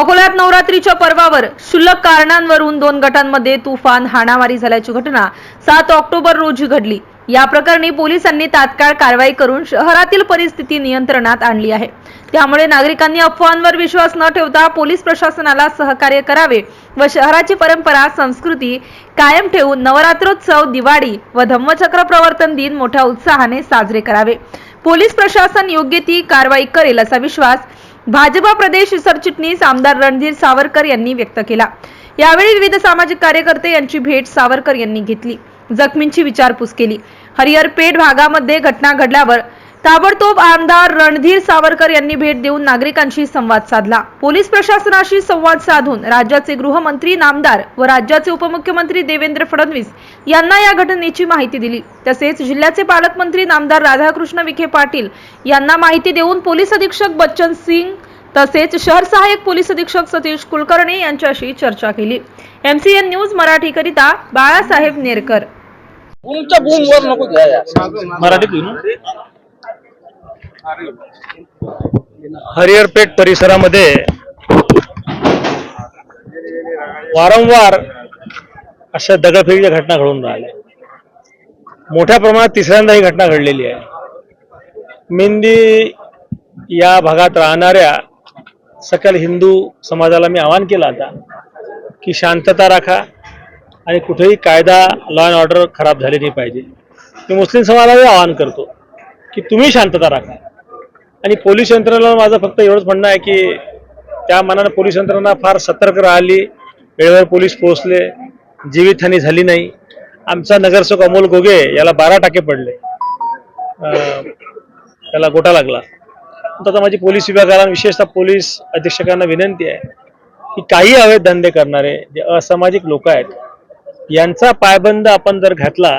अकोल्यात नवरात्रीच्या पर्वावर क्षुल्लक कारणांवरून दोन गटांमध्ये तुफान हाणामारी झाल्याची घटना सात ऑक्टोबर रोजी घडली. या प्रकरणी पोलिसांनी तात्काळ कारवाई करून शहरातील परिस्थिती नियंत्रणात आणली आहे. त्यामुळे नागरिकांनी अफवांवर विश्वास न ठेवता पोलीस प्रशासनाला सहकार्य करावे व शहराची परंपरा संस्कृती कायम ठेवून नवरात्रोत्सव दिवाळी व धम्मचक्र प्रवर्तन दिन मोठ्या उत्साहाने साजरे करावे. पोलीस प्रशासन योग्य ती कारवाई करेल असा विश्वास भाजपा प्रदेश सरचिटणीस आमदार रणधीर सावरकर यांनी व्यक्त केला. यावेळी विविध सामाजिक कार्यकर्ते यांची भेट सावरकर यांनी घेतली. जखमींची विचारपूस केली. हरिहरपेठ भागामध्ये घटना घडल्यावर ताबडतोब आमदार रणधीर सावरकर यांनी भेट देऊन नागरिकांशी संवाद साधला पोलीस प्रशासनाशी संवाद साधून राज्याचे गृहमंत्री नामदार व राज्याचे उपमुख्यमंत्री देवेंद्र फडणवीस यांना या घटनेची माहिती दिली तसेच जिल्ह्याचे पालकमंत्री नामदार राधाकृष्ण विखे पाटील यांना माहिती देऊन पोलीस अधीक्षक बच्चन सिंग तसेच शहर सहाय्यक पोलीस अधीक्षक सतीश कुलकर्णी यांच्याशी चर्चा केली एमसीएन न्यूज मराठीकरिता बाळासाहेब नेरकर. मराठीत? हरिहरपेठ परिसरामध्ये वारंवार अशा दगडफेकीच्या घटना घडून राहिल्या. मोठ्या प्रमाणात तिसऱ्यांदा ही घटना घडलेली आहे. मेंदी या भागात राहणाऱ्या सकल हिंदू समाजाला मी आवाहन केलं आता की शांतता राखा आणि कुठेही कायदा लॉ अँड ऑर्डर खराब झाली नाही पाहिजे. मी मुस्लिम समाजालाही आवाहन करतो की तुम्ही शांतता राखा. आणि पोलीस यंत्रणेला माझं फक्त एवढंच म्हणणं आहे की त्या मनानं पोलीस यंत्रणा फार सतर्क राहिली. वेळेवर पोलीस पोहोचले. जीवितहानी झाली नाही. आमचा नगरसेवक अमोल गोगे याला बारा टाके पडले. त्याला गोटा लागला. आता माझी पोलीस विभागाला विशेषतः पोलीस अधीक्षकांना विनंती आहे की काही अवैध धंदे करणारे जे असामाजिक लोक आहेत यांचा पायबंद आपण जर घातला